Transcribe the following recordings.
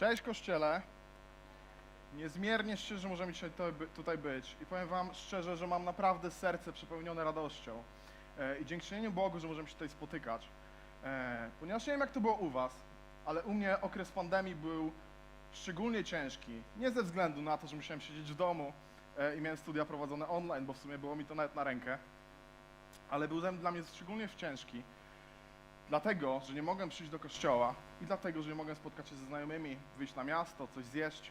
Cześć Kościele. Niezmiernie szczerze możemy dzisiaj tutaj być i powiem Wam szczerze, że mam naprawdę serce przepełnione radością e, i dziękczynieniem Bogu, że możemy się tutaj spotykać. E, ponieważ nie wiem jak to było u Was, ale u mnie okres pandemii był szczególnie ciężki. Nie ze względu na to, że musiałem siedzieć w domu e, i miałem studia prowadzone online, bo w sumie było mi to nawet na rękę, ale był dla mnie szczególnie ciężki. Dlatego, że nie mogłem przyjść do kościoła i dlatego, że nie mogłem spotkać się ze znajomymi, wyjść na miasto, coś zjeść.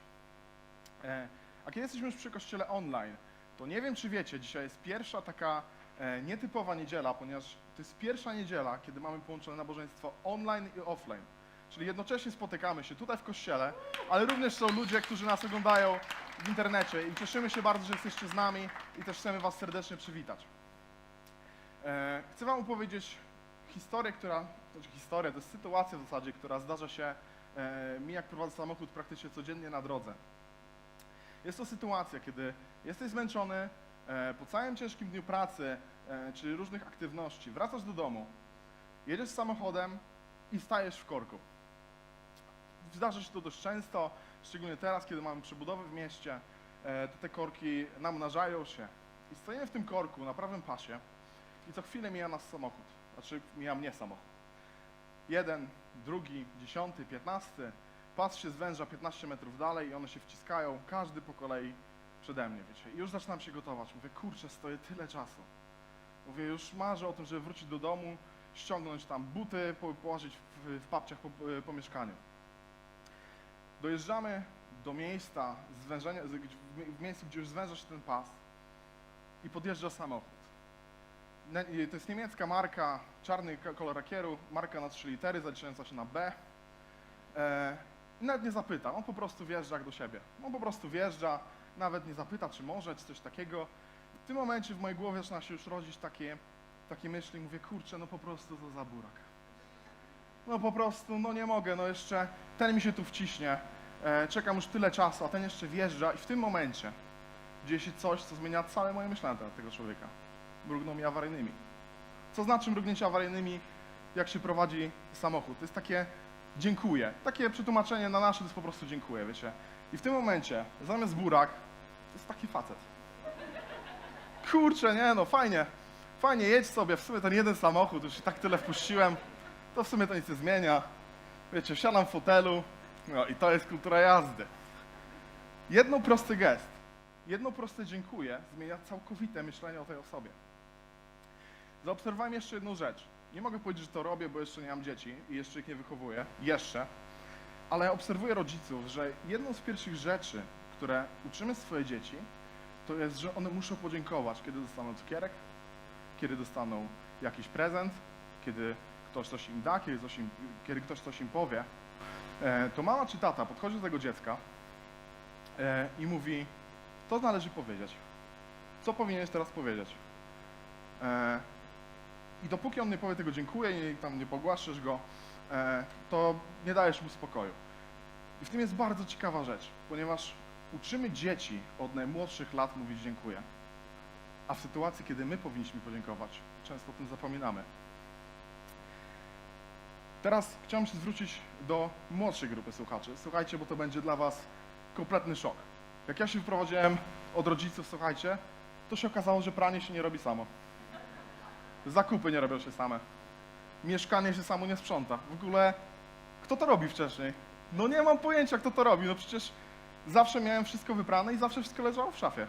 E, A kiedy jesteśmy już przy kościele online, to nie wiem, czy wiecie, dzisiaj jest pierwsza taka e, nietypowa niedziela, ponieważ to jest pierwsza niedziela, kiedy mamy połączone nabożeństwo online i offline. Czyli jednocześnie spotykamy się tutaj w kościele, ale również są ludzie, którzy nas oglądają w internecie i cieszymy się bardzo, że jesteście z nami i też chcemy Was serdecznie przywitać. E, Chcę Wam opowiedzieć historię, która, znaczy to jest sytuacja w zasadzie, która zdarza się e, mi, jak prowadzę samochód praktycznie codziennie na drodze. Jest to sytuacja, kiedy jesteś zmęczony e, po całym ciężkim dniu pracy, e, czy różnych aktywności, wracasz do domu, jedziesz samochodem i stajesz w korku. Zdarza się to dość często, szczególnie teraz, kiedy mamy przebudowę w mieście, e, to te korki namnażają się. I stoimy w tym korku na prawym pasie i co chwilę mija nas samochód. Znaczy, mija mnie samochód. Jeden, drugi, dziesiąty, piętnasty. Pas się zwęża 15 metrów dalej i one się wciskają, każdy po kolei przede mnie, wiecie. I już zaczynam się gotować. Mówię, kurczę, stoję tyle czasu. Mówię, już marzę o tym, żeby wrócić do domu, ściągnąć tam buty, po, położyć w, w papciach po, po mieszkaniu. Dojeżdżamy do miejsca zwężenia, w miejscu, gdzie już zwęża się ten pas i podjeżdża samochód. To jest niemiecka marka, czarny kolor lakieru, marka na trzy litery, zaczynająca się na B. E, nawet nie zapyta, on po prostu wjeżdża jak do siebie. On po prostu wjeżdża, nawet nie zapyta, czy może, czy coś takiego. W tym momencie w mojej głowie zaczyna się już rodzić takie, takie myśli, mówię, kurczę, no po prostu to za burak. No po prostu, no nie mogę, no jeszcze ten mi się tu wciśnie, e, czekam już tyle czasu, a ten jeszcze wjeżdża i w tym momencie dzieje się coś, co zmienia całe moje myślenie na temat tego człowieka. Mrugnął mi awaryjnymi. Co znaczy mrugnięcie awaryjnymi, jak się prowadzi samochód? To jest takie dziękuję. Takie przetłumaczenie na nasze to jest po prostu dziękuję, wiecie. I w tym momencie, zamiast burak, to jest taki facet. Kurczę, nie no, fajnie. Fajnie, jedź sobie, w sumie ten jeden samochód, już i tak tyle wpuściłem, to w sumie to nic nie zmienia. Wiecie, wsiadam w fotelu, no i to jest kultura jazdy. Jedno prosty gest, jedno proste dziękuję zmienia całkowite myślenie o tej osobie. Zaobserwowałem jeszcze jedną rzecz. Nie mogę powiedzieć, że to robię, bo jeszcze nie mam dzieci i jeszcze ich nie wychowuję. Jeszcze. Ale obserwuję rodziców, że jedną z pierwszych rzeczy, które uczymy swoje dzieci, to jest, że one muszą podziękować, kiedy dostaną cukierek, kiedy dostaną jakiś prezent, kiedy ktoś coś im da, kiedy, coś im, kiedy ktoś coś im powie. E, to mama czy tata podchodzi do tego dziecka e, i mówi, to należy powiedzieć. Co powinieneś teraz powiedzieć? I dopóki on nie powie tego dziękuję i tam nie pogłaszczesz go, e, to nie dajesz mu spokoju. I w tym jest bardzo ciekawa rzecz, ponieważ uczymy dzieci od najmłodszych lat mówić dziękuję. A w sytuacji, kiedy my powinniśmy podziękować, często o tym zapominamy. Teraz chciałem się zwrócić do młodszej grupy słuchaczy. Słuchajcie, bo to będzie dla Was kompletny szok. Jak ja się wyprowadziłem od rodziców, słuchajcie, to się okazało, że pranie się nie robi samo. Zakupy nie robią się same. Mieszkanie się samo nie sprząta. W ogóle, kto to robi wcześniej? No nie mam pojęcia, kto to robi. No przecież zawsze miałem wszystko wyprane i zawsze wszystko leżało w szafie.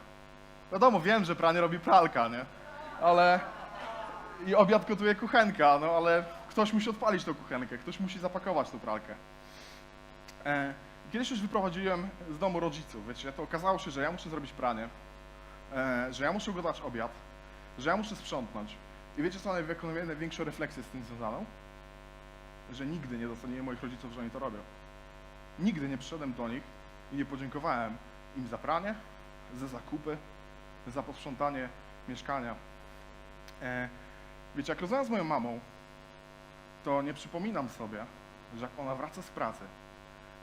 Wiadomo, wiem, że pranie robi pralka, nie? Ale... I obiad gotuje kuchenka, no ale ktoś musi odpalić tą kuchenkę, ktoś musi zapakować tą pralkę. E, kiedyś już wyprowadziłem z domu rodziców, wiecie, to okazało się, że ja muszę zrobić pranie, e, że ja muszę ugotować obiad, że ja muszę sprzątnąć. I wiecie co, najwi- największą refleksję z tym związaną? Że nigdy nie doceniłem moich rodziców, że oni to robią. Nigdy nie przyszedłem do nich i nie podziękowałem im za pranie, za zakupy, za posprzątanie mieszkania. E, wiecie, jak rozmawiam z moją mamą, to nie przypominam sobie, że jak ona wraca z pracy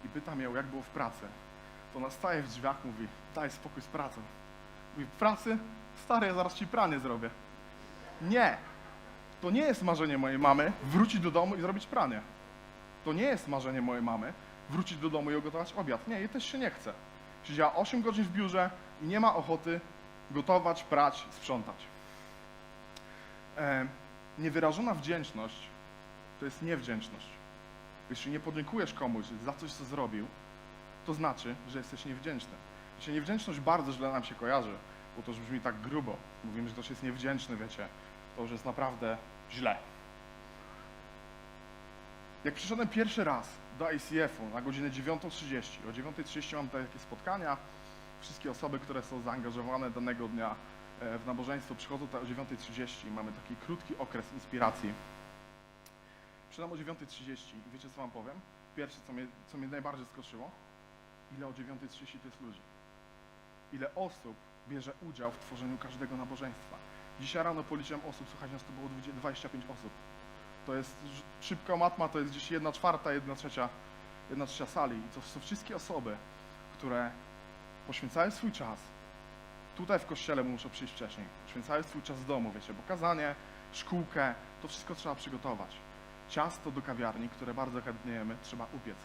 i pytam ją, jak było w pracy, to ona staje w drzwiach, mówi, daj spokój z pracą. Mówi, w pracy? Stary, ja zaraz ci pranie zrobię. Nie! To nie jest marzenie mojej mamy wrócić do domu i zrobić pranie. To nie jest marzenie mojej mamy wrócić do domu i ugotować obiad. Nie, jej też się nie chce. Siedziała 8 godzin w biurze i nie ma ochoty gotować, prać, sprzątać. E, niewyrażona wdzięczność to jest niewdzięczność. Jeśli nie podziękujesz komuś za coś, co zrobił, to znaczy, że jesteś niewdzięczny. Jeśli niewdzięczność bardzo źle nam się kojarzy, bo to już brzmi tak grubo. Mówimy, że ktoś jest niewdzięczny, wiecie, to już jest naprawdę źle. Jak przyszedłem pierwszy raz do ICF-u na godzinę 9.30, o 9.30 mam takie spotkania, wszystkie osoby, które są zaangażowane danego dnia e, w nabożeństwo przychodzą tutaj o 9.30, mamy taki krótki okres inspiracji. Przyszedłem o 9.30 i wiecie co wam powiem? Pierwsze, co mnie, co mnie najbardziej skoczyło, ile o 9.30 to jest ludzi. Ile osób bierze udział w tworzeniu każdego nabożeństwa. Dzisiaj rano policzyłem osób, słuchajcie, nas to było 20 25 osób. To jest szybka matma, to jest gdzieś jedna czwarta, jedna trzecia, jedna trzecia sali. I to są wszystkie osoby, które poświęcają swój czas. Tutaj w kościele muszą przyjść wcześniej. Poświęcają swój czas w domu, wiecie, bo kazanie, szkółkę, to wszystko trzeba przygotować. Ciasto do kawiarni, które bardzo chętnie jemy, trzeba upiec.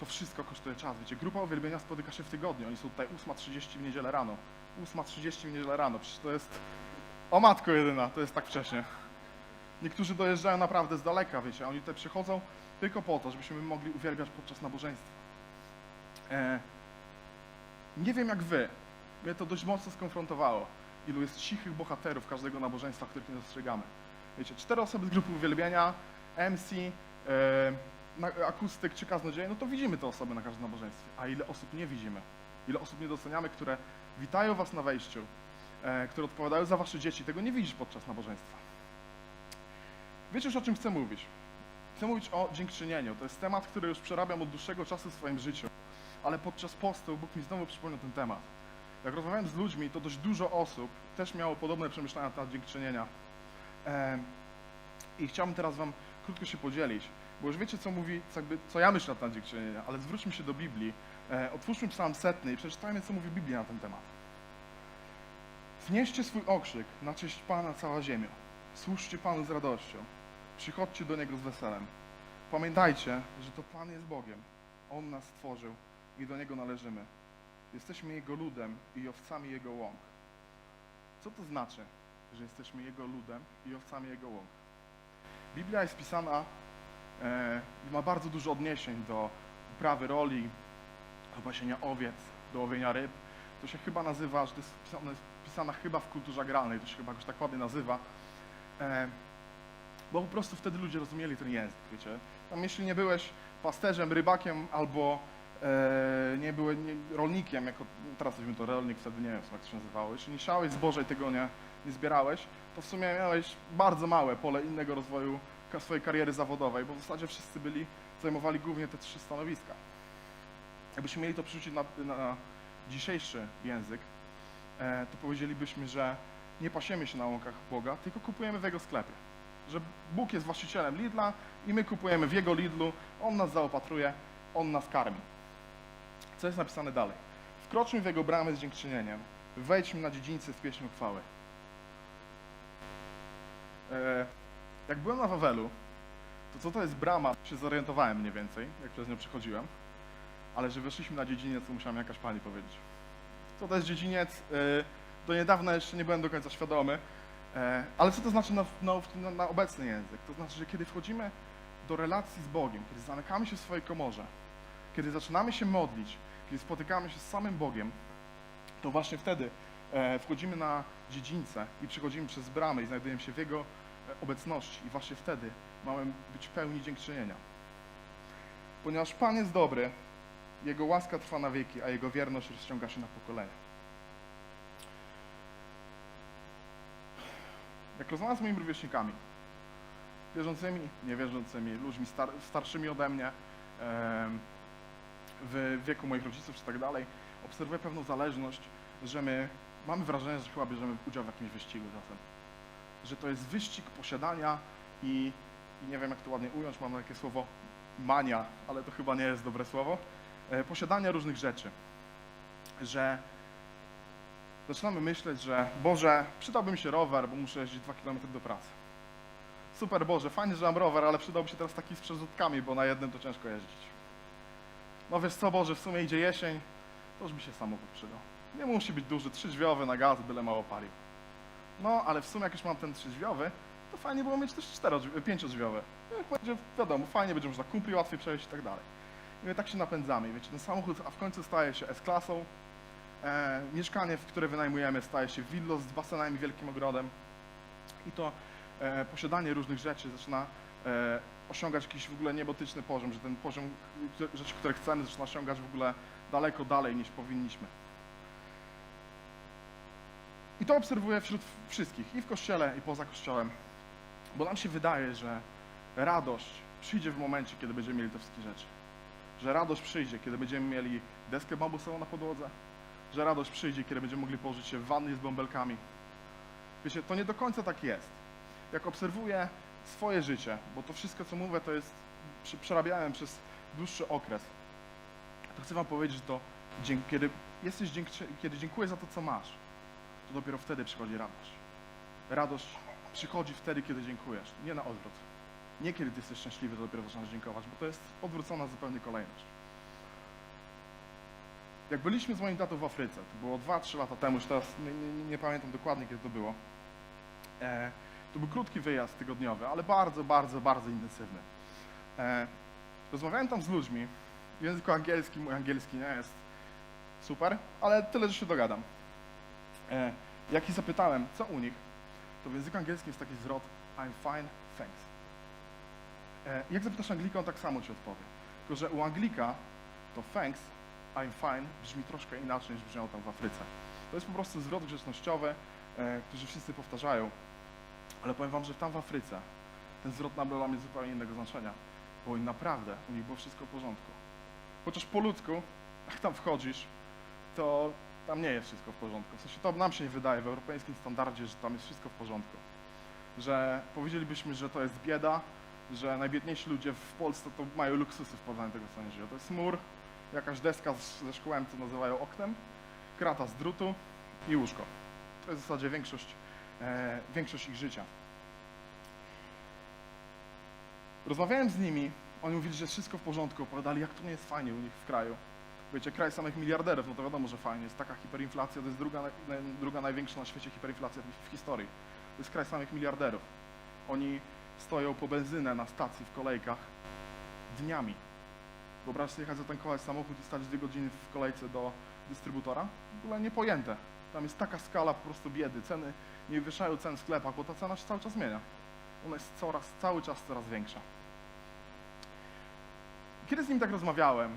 To wszystko kosztuje czas. Wiecie, grupa uwielbienia spotyka się w tygodniu. Oni są tutaj 8.30 w niedzielę rano. 8.30 w niedzielę rano. Przecież to jest... O matko jedyna, to jest tak wcześnie. Niektórzy dojeżdżają naprawdę z daleka, wiecie. Oni tutaj przychodzą tylko po to, żebyśmy mogli uwielbiać podczas nabożeństwa. E, nie wiem jak wy, mnie to dość mocno skonfrontowało. Ilu jest cichych bohaterów każdego nabożeństwa, których nie dostrzegamy. Wiecie, cztery osoby z grupy uwielbienia, MC, e, akustyk czy kaznodzieje, no to widzimy te osoby na każdym nabożeństwie. A ile osób nie widzimy? Ile osób nie doceniamy, które witają was na wejściu, które odpowiadają za wasze dzieci, tego nie widzisz podczas nabożeństwa. Wiecie już o czym chcę mówić? Chcę mówić o dziękczynieniu. To jest temat, który już przerabiam od dłuższego czasu w swoim życiu. Ale podczas postu Bóg mi znowu przypomniał ten temat. Jak rozmawiałem z ludźmi, to dość dużo osób też miało podobne przemyślenia na temat dziękczynienia. Em, I chciałbym teraz wam krótko się podzielić, bo już wiecie, co mówi, co, jakby, co ja myślę na temat dziękczynienia, ale zwróćmy się do Biblii. E, otwórzmy psalm setny i przeczytajmy, co mówi Biblia na ten temat. Wnieście swój okrzyk na cześć Pana cała ziemia. Służcie Panu z radością. Przychodźcie do Niego z weselem. Pamiętajcie, że to Pan jest Bogiem. On nas stworzył i do Niego należymy. Jesteśmy Jego ludem i owcami Jego łąk. Co to znaczy, że jesteśmy Jego ludem i owcami Jego łąk? Biblia jest pisana e, ma bardzo dużo odniesień do uprawy roli, do pasienia owiec, do łowienia ryb. To się chyba nazywa, że to jest pisane, jest pisana chyba w kulturze agralnej, to się chyba jakoś tak ładnie nazywa. E, bo po prostu wtedy ludzie rozumieli ten język, wiecie. Tam jeśli nie byłeś pasterzem, rybakiem albo e, nie byłeś rolnikiem, jako teraz weźmy to rolnik, wtedy nie wiem jak to się nazywało, jeśli nie siałeś zboża i tego nie, nie zbierałeś, to w sumie miałeś bardzo małe pole innego rozwoju swojej kariery zawodowej, bo w zasadzie wszyscy byli, zajmowali głównie te trzy stanowiska. Jakbyśmy mieli to przerzucić na, na dzisiejszy język, to powiedzielibyśmy, że nie pasiemy się na łąkach Boga, tylko kupujemy w Jego sklepie. Że Bóg jest właścicielem Lidla i my kupujemy w Jego Lidlu, On nas zaopatruje, On nas karmi. Co jest napisane dalej? Wkroczmy w Jego bramy z dziękczynieniem, wejdźmy na dziedzińce z pieśnią chwały. E, jak byłem na Wawelu, to co to jest brama, się zorientowałem mniej więcej, jak przez nią przechodziłem, ale że weszliśmy na dziedziniec, to musiała mi jakaś pani powiedzieć. Co to jest dziedziniec? E, do niedawna jeszcze nie byłem do końca świadomy, e, ale co to znaczy na, na, na, na obecny język? To znaczy, że kiedy wchodzimy do relacji z Bogiem, kiedy zamykamy się w swojej komorze, kiedy zaczynamy się modlić, kiedy spotykamy się z samym Bogiem, to właśnie wtedy e, wchodzimy na dziedzińce i przechodzimy przez bramę i znajdujemy się w Jego e, obecności i właśnie wtedy mamy być pełni dziękczynienia. Ponieważ Pan jest dobry, Jego łaska trwa na wieki, a Jego wierność rozciąga się na pokolenia. Jak rozmawiam z moimi rówieśnikami, wierzącymi, niewierzącymi, ludźmi star starszymi ode mnie, w wieku moich rodziców czy tak dalej, obserwuję pewną zależność, że my mamy wrażenie, że chyba bierzemy udział w jakimś wyścigu czasem. Że to jest wyścig posiadania i, i nie wiem jak to ładnie ująć, mam takie słowo mania, ale to chyba nie jest dobre słowo, posiadania różnych rzeczy. Że zaczynamy myśleć, że Boże, przydałby mi się rower, bo muszę jeździć 2 km do pracy. Super Boże, fajnie, że mam rower, ale przydałby się teraz taki z przerzutkami, bo na jednym to ciężko jeździć. no wiesz co Boże, w sumie idzie jesień, to już by się samochód przydał. Nie musi być duży, trzydrzwiowy na gaz, byle mało palił. No, ale w sumie jak już mam ten trzydrzwiowy, to fajnie było mieć też pięciodrzwiowy. Jak będzie, wiadomo, fajnie będzie można kumpli łatwiej przejść i tak dalej. I my tak się napędzamy. Wiecie, ten samochód, a w końcu staje się S-klasą. E, mieszkanie, w które wynajmujemy, staje się willo z basenami, wielkim ogrodem. I to e, posiadanie różnych rzeczy zaczyna e, osiągać jakiś w ogóle niebotyczny poziom, że ten poziom rzeczy, które chcemy, zaczyna osiągać w ogóle daleko dalej niż powinniśmy. I to obserwuję wśród wszystkich, i w kościele, i poza kościołem. Bo nam się wydaje, że radość przyjdzie w momencie, kiedy będziemy mieli te wszystkie rzeczy. Że radość przyjdzie, kiedy będziemy mieli deskę bambusową na podłodze. Że radość przyjdzie, kiedy będziemy mogli położyć się w wannie z bąbelkami. Wiecie, to nie do końca tak jest. Jak obserwuję swoje życie, bo to wszystko, co mówię, to jest, prze- przerabiałem przez dłuższy okres, to chcę wam powiedzieć, że to kiedy jesteś kiedy dziękujesz za to, co masz, to dopiero wtedy przychodzi radość. Radość przychodzi wtedy, kiedy dziękujesz, nie na odwrót. Nie kiedy jesteś szczęśliwy, to dopiero zaczynasz dziękować, bo to jest odwrócona zupełnie kolejność. Jak byliśmy z moim tatą w Afryce, to było 2-3 lata temu, już teraz nie, nie, nie pamiętam dokładnie, kiedy to było. E, to był krótki wyjazd tygodniowy, ale bardzo, bardzo, bardzo intensywny. E, rozmawiałem tam z ludźmi w języku angielskim, mój angielski nie jest super, ale tyle, że się dogadam. E, jak ich zapytałem, co u nich, to w języku angielskim jest taki zwrot I'm fine, thanks. E, jak zapytasz Anglika, on tak samo ci odpowie. Tylko, że u Anglika to thanks, I'm fine brzmi troszkę inaczej niż brzmiało tam w Afryce. To jest po prostu zwrot grzecznościowy, e, który wszyscy powtarzają. Ale powiem wam, że tam w Afryce ten zwrot nabrał dla mnie zupełnie innego znaczenia. Bo naprawdę u nich było wszystko w porządku. Chociaż po ludzku, jak tam wchodzisz, to tam nie jest wszystko w porządku. W sensie to nam się nie wydaje w europejskim standardzie, że tam jest wszystko w porządku. Że powiedzielibyśmy, że to jest bieda, że najbiedniejsi ludzie w Polsce to mają luksusy w porównaniu do tego, co oni żyją. To jest mur, jakaś deska ze szkłem, co nazywają oknem, krata z drutu i łóżko. To jest w zasadzie większość, e, większość ich życia. Rozmawiałem z nimi, oni mówili, że jest wszystko w porządku, opowiadali, jak to nie jest fajnie u nich w kraju. Wiecie, kraj samych miliarderów, no to wiadomo, że fajnie, jest taka hiperinflacja, to jest druga, druga największa na świecie hiperinflacja w historii. To jest kraj samych miliarderów. Oni stoją po benzynę na stacji w kolejkach dniami. Wyobraź sobie jechać zatankować samochód i stać dwie godziny w kolejce do dystrybutora? W ogóle niepojęte. Tam jest taka skala po prostu biedy. Ceny nie wywieszają cen w sklepach, bo ta cena się cały czas zmienia. Ona jest coraz, cały czas coraz większa. Kiedy z nim tak rozmawiałem,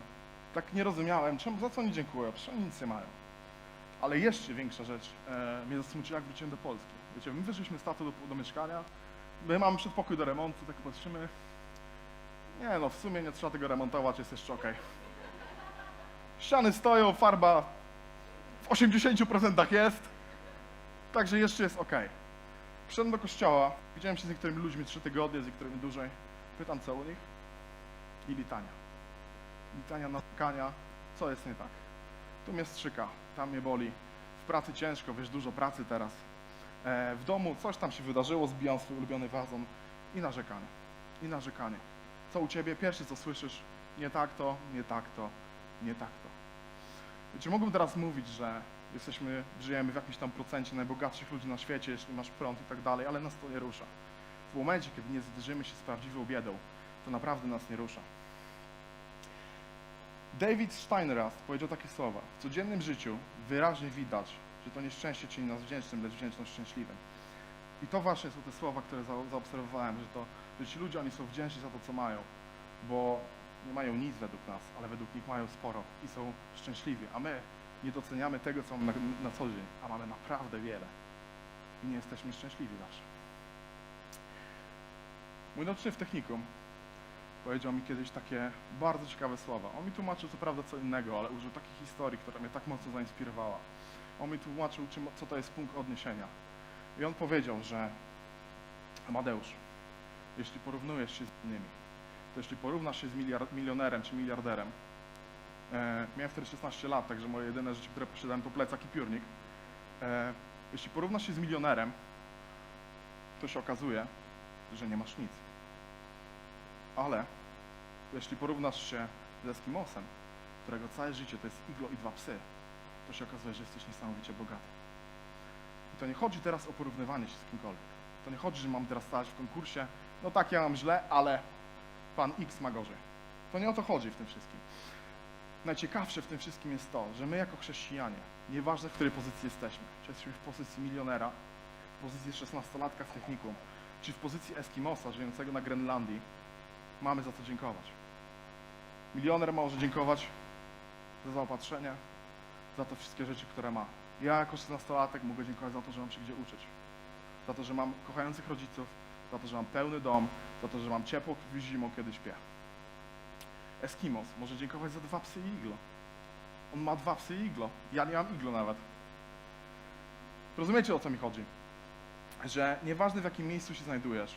tak nie rozumiałem, czemu, za co oni dziękują, przecież oni nic nie mają. Ale jeszcze większa rzecz e, mnie zasmuciła, jak wróciłem do Polski. Wiecie, my wyszliśmy z tatą do, do mieszkania, my mamy przedpokój do remontu, tak patrzymy, nie no, w sumie nie trzeba tego remontować, jest jeszcze okej. Ściany stoją, farba w 80% jest, także jeszcze jest okej. Przyszedłem do kościoła, widziałem się z niektórymi ludźmi trzy tygodnie, z niektórymi dłużej. Pytam, co u nich? I litania. Litania, natkania, co jest nie tak. Tu mnie strzyka, tam mnie boli. W pracy ciężko, wiesz, dużo pracy teraz. E, w domu coś tam się wydarzyło, zbijam swój ulubiony wazon i narzekanie. I narzekanie. Co u ciebie? Pierwsze co słyszysz, nie tak to, nie tak to, nie tak to. Wiecie, mógłbym teraz mówić, że jesteśmy, żyjemy w jakimś tam procencie najbogatszych ludzi na świecie, jeśli masz prąd i tak dalej, ale nas to nie rusza. W momencie, kiedy nie zderzymy się z prawdziwą biedą, to naprawdę nas nie rusza. David Steinrast powiedział takie słowa. W codziennym życiu wyraźnie widać, że to nieszczęście czyni nas wdzięcznym, lecz wdzięczność szczęśliwym. I to właśnie są te słowa, które za, zaobserwowałem, że to, że ci ludzie, oni są wdzięczni za to, co mają, bo nie mają nic według nas, ale według nich mają sporo i są szczęśliwi, a my nie doceniamy tego, co mamy na, na co dzień, a mamy naprawdę wiele i nie jesteśmy szczęśliwi zawsze. Mój nauczyciel w technikum powiedział mi kiedyś takie bardzo ciekawe słowa. On mi tłumaczył co prawda co innego, ale użył takiej historii, która mnie tak mocno zainspirowała. On mi tłumaczył, czym, co to jest punkt odniesienia. I on powiedział, że Amadeusz, jeśli porównujesz się z innymi, to jeśli porównasz się z miliard, milionerem czy miliarderem, e, miałem wtedy 16 lat, także moje jedyne rzeczy, które posiadałem to plecak i piórnik, e, jeśli porównasz się z milionerem, to się okazuje, że nie masz nic. Ale jeśli porównasz się z Eskimosem, którego całe życie to jest iglo i dwa psy, to się okazuje, że jesteś niesamowicie bogaty. I to nie chodzi teraz o porównywanie się z kimkolwiek. To nie chodzi, że mam teraz stać w konkursie, no tak, ja mam źle, ale pan X ma gorzej. To nie o to chodzi w tym wszystkim. Najciekawsze w tym wszystkim jest to, że my jako chrześcijanie, nieważne w której pozycji jesteśmy, czy jesteśmy w pozycji milionera, w pozycji 16-latka w technikum, czy w pozycji Eskimosa żyjącego na Grenlandii, mamy za co dziękować. Milioner może dziękować za zaopatrzenie, za te wszystkie rzeczy, które ma. Ja jako 16-latek mogę dziękować za to, że mam się gdzie uczyć. Za to, że mam kochających rodziców, za to, że mam pełny dom, za to, że mam ciepło zimą, kiedy śpię. Eskimos może dziękować za dwa psy i iglo. On ma dwa psy i iglo. Ja nie mam iglo nawet. Rozumiecie o co mi chodzi? Że nieważne w jakim miejscu się znajdujesz,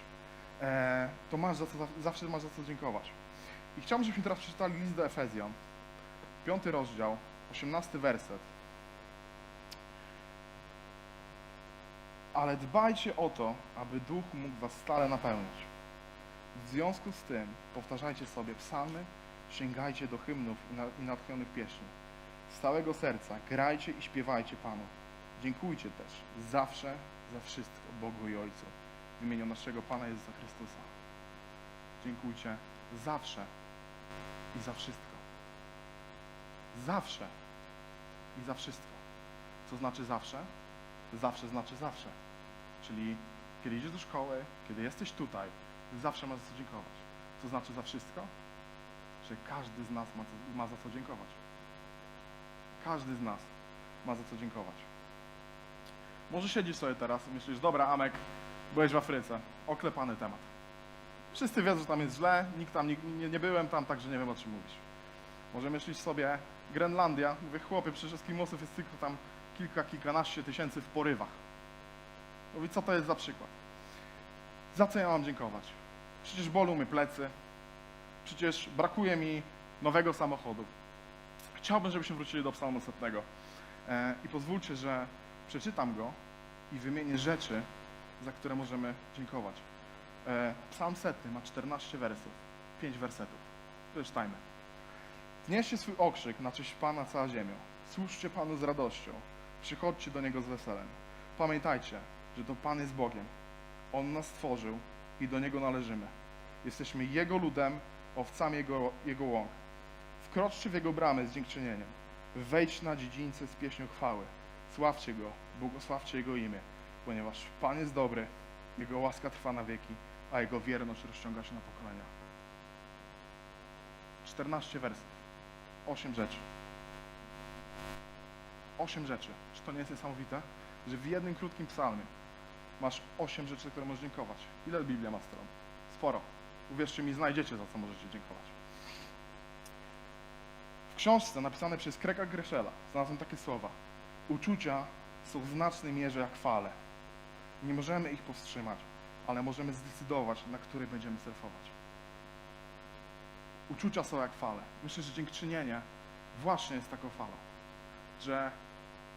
e, to masz za co, zawsze masz za co dziękować. I chciałbym, żebyśmy teraz przeczytali list do Efezjan, piąty rozdział, osiemnasty werset. Ale dbajcie o to, aby Duch mógł was stale napełnić. W związku z tym powtarzajcie sobie psalmy, sięgajcie do hymnów i natchnionych pieśni. Z całego serca grajcie i śpiewajcie Panu. Dziękujcie też zawsze za wszystko Bogu i Ojcu w imieniu naszego Pana Jezusa Chrystusa. Dziękujcie zawsze i za wszystko. Zawsze i za wszystko. Co znaczy zawsze? Zawsze znaczy zawsze. Czyli kiedy idziesz do szkoły, kiedy jesteś tutaj, zawsze masz za co dziękować. Co znaczy za wszystko? Że każdy z nas ma, ma za co dziękować. Każdy z nas ma za co dziękować. Może siedzisz sobie teraz i myślisz, dobra Amek, byłeś w Afryce, oklepany temat. Wszyscy wiedzą, że tam jest źle, nikt tam, nie, nie, nie byłem tam, także nie wiem o czym mówisz. Może myślisz sobie, Grenlandia, mówię, chłopie, przecież Eskimosów jest tylko tam kilka, kilkanaście tysięcy w porywach. Mówi, co to jest za przykład? Za co ja mam dziękować? Przecież bolą mnie plecy, przecież brakuje mi nowego samochodu. Chciałbym, żebyśmy wrócili do psalmu setnego. E, I pozwólcie, że przeczytam go i wymienię rzeczy, za które możemy dziękować. E, Psalm setny ma 14 wersów, 5 wersetów. Przeczytajmy. Wnieście swój okrzyk na cześć Pana cała ziemią. Służcie Panu z radością. Przychodźcie do Niego z weselem. Pamiętajcie, że to Pan jest Bogiem. On nas stworzył i do Niego należymy. Jesteśmy Jego ludem, owcami Jego, Jego łąk. Wkroczcie w Jego bramy z dziękczynieniem. Wejdź na dziedzińce z pieśnią chwały. Sławcie Go, błogosławcie Jego imię, ponieważ Pan jest dobry, Jego łaska trwa na wieki, a Jego wierność rozciąga się na pokolenia. 14 wersów. 8 rzeczy. 8 rzeczy. Czy to nie jest niesamowite? Że w jednym krótkim psalmie masz 8 rzeczy, za które możesz dziękować. Ile Biblia ma stron? Sporo. Uwierzcie mi, znajdziecie, za co możecie dziękować. W książce napisanej przez Kreka Greszela znalazłem takie słowa. Uczucia są w znacznej mierze jak fale. Nie możemy ich powstrzymać, ale możemy zdecydować, na której będziemy surfować. Uczucia są jak fale. Myślę, że dziękczynienie właśnie jest taką falą. Że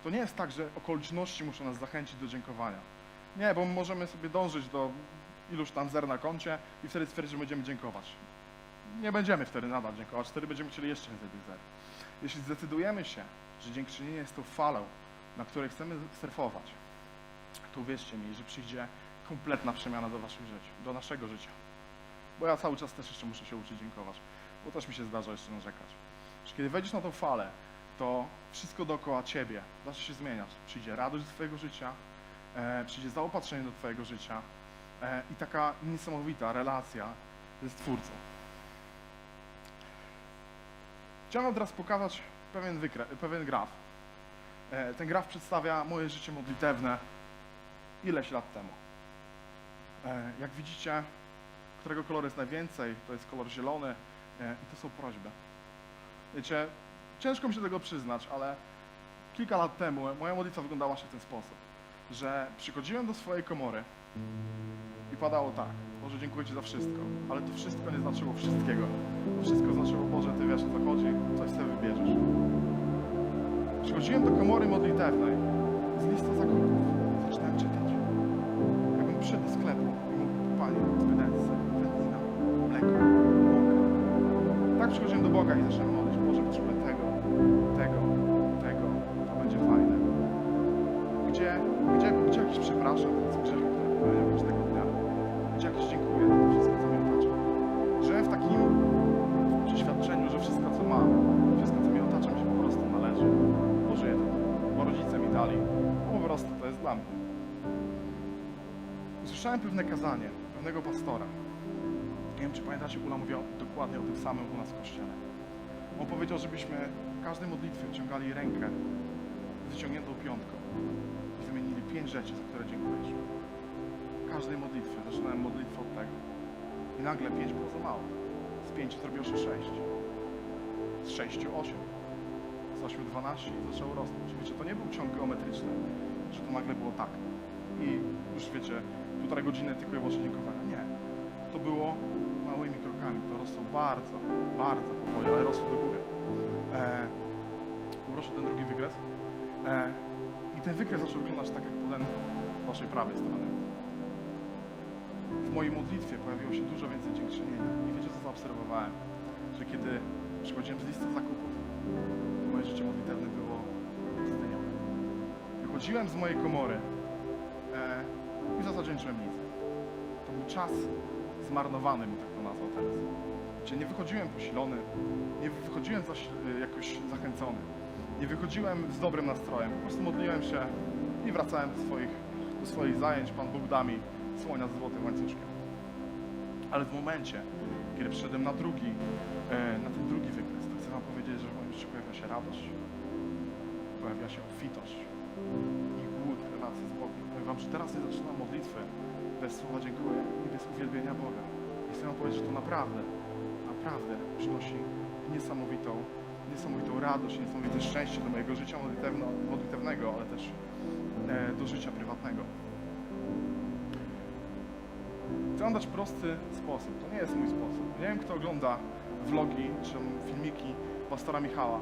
to nie jest tak, że okoliczności muszą nas zachęcić do dziękowania. Nie, bo możemy sobie dążyć do iluś tam zer na koncie i wtedy stwierdzić, że będziemy dziękować. Nie będziemy wtedy nadal dziękować, wtedy będziemy chcieli jeszcze więcej tych zer. Jeśli zdecydujemy się, że dziękczynienie jest tą falą, na której chcemy surfować, to uwierzcie mi, że przyjdzie kompletna przemiana do waszych żyć, do naszego życia. Bo ja cały czas też jeszcze muszę się uczyć dziękować, bo też mi się zdarza jeszcze narzekać. Że kiedy wejdziesz na tą falę, to wszystko dookoła ciebie zacznie się zmieniać. Przyjdzie radość do twojego życia, e, przyjdzie zaopatrzenie do twojego życia e, i taka niesamowita relacja ze Stwórcą. Chciałem teraz pokazać pewien, pewien graf. E, ten graf przedstawia moje życie modlitewne ileś lat temu. E, jak widzicie, którego koloru jest najwięcej, to jest kolor zielony i to są prośby. Wiecie, ciężko mi się tego przyznać, ale kilka lat temu moja modlitwa wyglądała się w ten sposób, że przychodziłem do swojej komory i padało tak, Boże dziękuję Ci za wszystko, ale to wszystko nie znaczyło wszystkiego. To wszystko znaczyło, Boże, Ty wiesz o co chodzi, coś sobie wybierzesz. Przychodziłem do komory modlitewnej z listą zakupów. Zaczynałem czytać. Jakbym przyszedł do sklepu przychodziłem do Boga i zacząłem modlić, Boże, potrzebuję tego, tego, tego, to będzie fajne. Gdzie, gdzie, gdzie jakiś przepraszam z grzechu, który popełniam każdego dnia? Gdzie jakiś dziękuję za to wszystko, co mnie otacza? Żyłem w takim przeświadczeniu, że wszystko, co mam, wszystko, co mnie otacza, mi się po prostu należy. Boże, tak. bo rodzice mi dali. No po prostu to jest dla mnie. Usłyszałem pewne kazanie pewnego pastora, nie wiem, czy pamiętacie, Ula mówiła dokładnie o tym samym u nas w kościele. On powiedział, żebyśmy w każdej modlitwie wyciągali rękę z wyciągniętą piątką i wymienili pięć rzeczy, za które dziękujesz. W każdej modlitwie zaczynałem modlitwę od tego. I nagle pięć było za mało. Z pięciu zrobiło się sześć. Z sześciu osiem. Z ośmiu dwanaście i zaczęło rosnąć. Wiecie, to nie był ciąg geometryczny, że to nagle było tak. I już wiecie, półtorej godziny tylko i wyłącznie dziękowania. Nie. To było krokami. To rosło bardzo, bardzo powoli, ale rosło do góry. E, poproszę ten drugi wykres. E, I ten wykres zaczął wyglądać tak jak ten z waszej prawej strony. W mojej modlitwie pojawiło się dużo więcej dziękczynienia. I wiecie co zaobserwowałem? Że kiedy przychodziłem z listy zakupów, moje życie modlitewne było pustynią. Wychodziłem z mojej komory e, i w zasadzie nic. To był czas zmarnowany, bym tak nazwał teraz. Nie wychodziłem posilony, nie wychodziłem zaś, e, jakoś zachęcony. Nie wychodziłem z dobrym nastrojem. Po prostu modliłem się i wracałem do swoich, do swoich zajęć. Pan Bóg da mi słonia z złotym łańcuszkiem. Ale w momencie, kiedy przyszedłem na drugi, e, na ten drugi wykres, to chcę Wam powiedzieć, że w moim życiu pojawia się radość, pojawia się obfitość i głód relacji z Bogiem. Powiem Wam, że teraz nie zaczynam modlitwy bez słowa dziękuję i bez uwielbienia Boga. I chcę Wam powiedzieć, że to naprawdę, naprawdę przynosi niesamowitą, niesamowitą radość, niesamowite szczęście do mojego życia modlitewno, modlitewnego, ale też e, do życia prywatnego. Chcę wam dać prosty sposób. To nie jest mój sposób. Nie wiem, kto ogląda vlogi czy filmiki pastora Michała,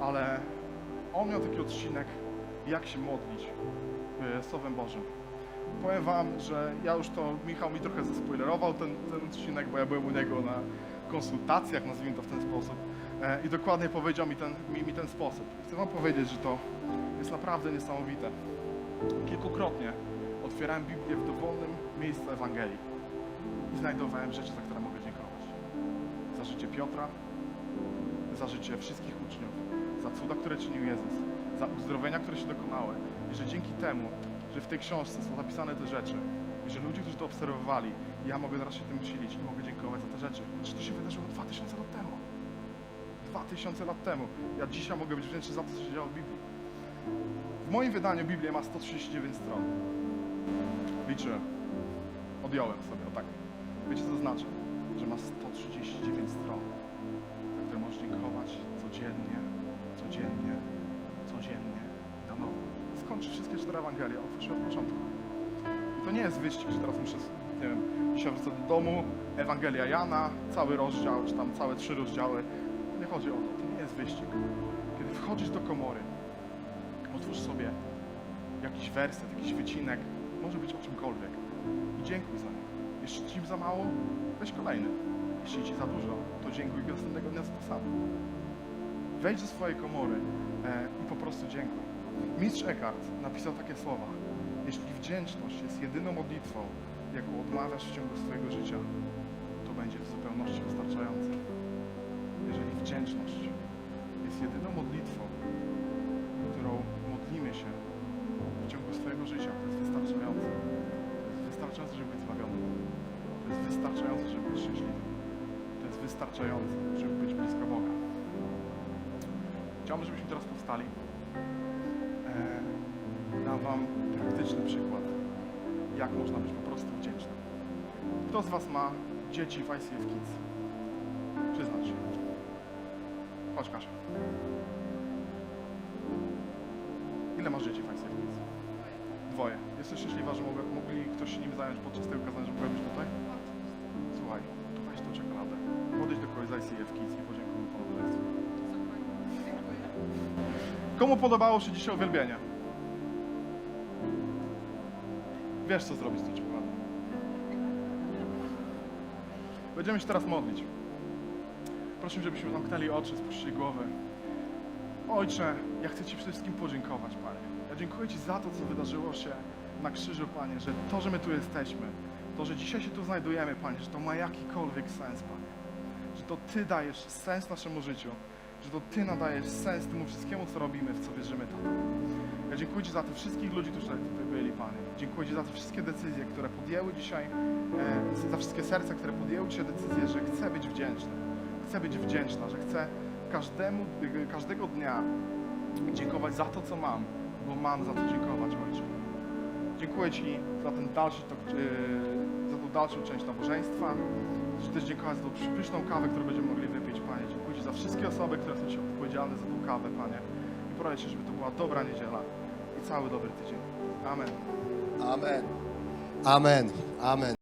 ale on miał taki odcinek, jak się modlić y, Słowem Bożym. Powiem wam, że ja już to, Michał mi trochę zaspoilerował ten, ten odcinek, bo ja byłem u niego na konsultacjach, nazwijmy to w ten sposób, e, i dokładnie powiedział mi ten, mi, mi ten sposób. Chcę wam powiedzieć, że to jest naprawdę niesamowite. Kilkukrotnie otwierałem Biblię w dowolnym miejscu Ewangelii i znajdowałem rzeczy, za które mogę dziękować. Za życie Piotra, za życie wszystkich uczniów, za cuda, które czynił Jezus, za uzdrowienia, które się dokonały. I że dzięki temu, że w tej książce są napisane te rzeczy i że ludzie, którzy to obserwowali, ja mogę teraz się tym usilić i mogę dziękować za te rzeczy. Czy to się wydarzyło 2000 lat temu? 2000 lat temu. Ja dzisiaj mogę być wdzięczny za to, co się działo w Biblii. W moim wydaniu Biblia ma 139 stron. Liczyłem. Odjąłem sobie, o tak. Wiecie co to znaczy? Że ma 139 stron, za które możesz dziękować codziennie, codziennie. Skończysz wszystkie cztery Ewangelie, je od początku. I to nie jest wyścig, że teraz muszę, nie wiem, dzisiaj wrócę do domu, Ewangelia Jana, cały rozdział, czy tam całe trzy rozdziały. Nie chodzi o to, to nie jest wyścig. Kiedy wchodzisz do komory, otwórz sobie jakiś werset, jakiś wycinek, może być o czymkolwiek i dziękuj za nie. Jeśli ci za mało, weź kolejny. Jeśli ci za dużo, to dziękuj następnego dnia za to samo. Wejdź do swojej komory e, i po prostu dziękuj. Mistrz Eckhart napisał takie słowa. Jeśli wdzięczność jest jedyną modlitwą, jaką odmawiasz w ciągu swojego życia, to będzie w zupełności wystarczające. Jeżeli wdzięczność jest jedyną modlitwą, którą modlimy się w ciągu swojego życia, to jest wystarczające. To jest wystarczające, żeby być zbawionym. To jest wystarczające, żeby być szczęśliwym. To jest wystarczające, żeby być blisko Boga. Chciałbym, żebyśmy teraz powstali. Eee, dam Wam praktyczny przykład, jak można być po prostu wdzięcznym. Kto z Was ma dzieci w ICF Kids? Przyznać się. Chodź, Kasia. Ile masz dzieci w ICF Kids? Dwoje. Jesteś szczęśliwa, że mogę, mogli ktoś się nim zająć podczas tego kazania, że mogła być tutaj? Słuchaj, tu weź tą czekoladę. Podejdź do kogoś z ICF Kids i podziękuj mu Panu. Komu podobało się dzisiaj uwielbienie? Wiesz, co zrobić z tą czekoladą. Będziemy się teraz modlić. Proszę, żebyśmy zamknęli oczy, spuścili głowy. Ojcze, ja chcę Ci wszystkim podziękować, Panie. Ja dziękuję Ci za to, co wydarzyło się na krzyżu, Panie, że to, że my tu jesteśmy, to, że dzisiaj się tu znajdujemy, Panie, że to ma jakikolwiek sens, Panie. Że to Ty dajesz sens naszemu życiu. Że to Ty nadajesz sens temu wszystkiemu, co robimy, w co wierzymy, Tato. Ja dziękuję Ci za tych wszystkich ludzi, którzy tutaj byli, Panie. Dziękuję Ci za te wszystkie decyzje, które podjęły dzisiaj, e, za wszystkie serca, które podjęły dzisiaj decyzję, że chcę być wdzięczny. Chcę być wdzięczna, że chcę każdemu, e, każdego dnia dziękować za to, co mam, bo mam za to dziękować, Ojcze. Dziękuję Ci za ten dalszy tok, e, za tą dalszą część nabożeństwa. Chcę też dziękować za tą pyszną kawę, którą będziemy mogli wypić, wszystkie osoby, które są Ci odpowiedzialne za tą kawę, Panie. I proszę Cię, żeby to była dobra niedziela i cały dobry tydzień. Amen. Amen. Amen. Amen.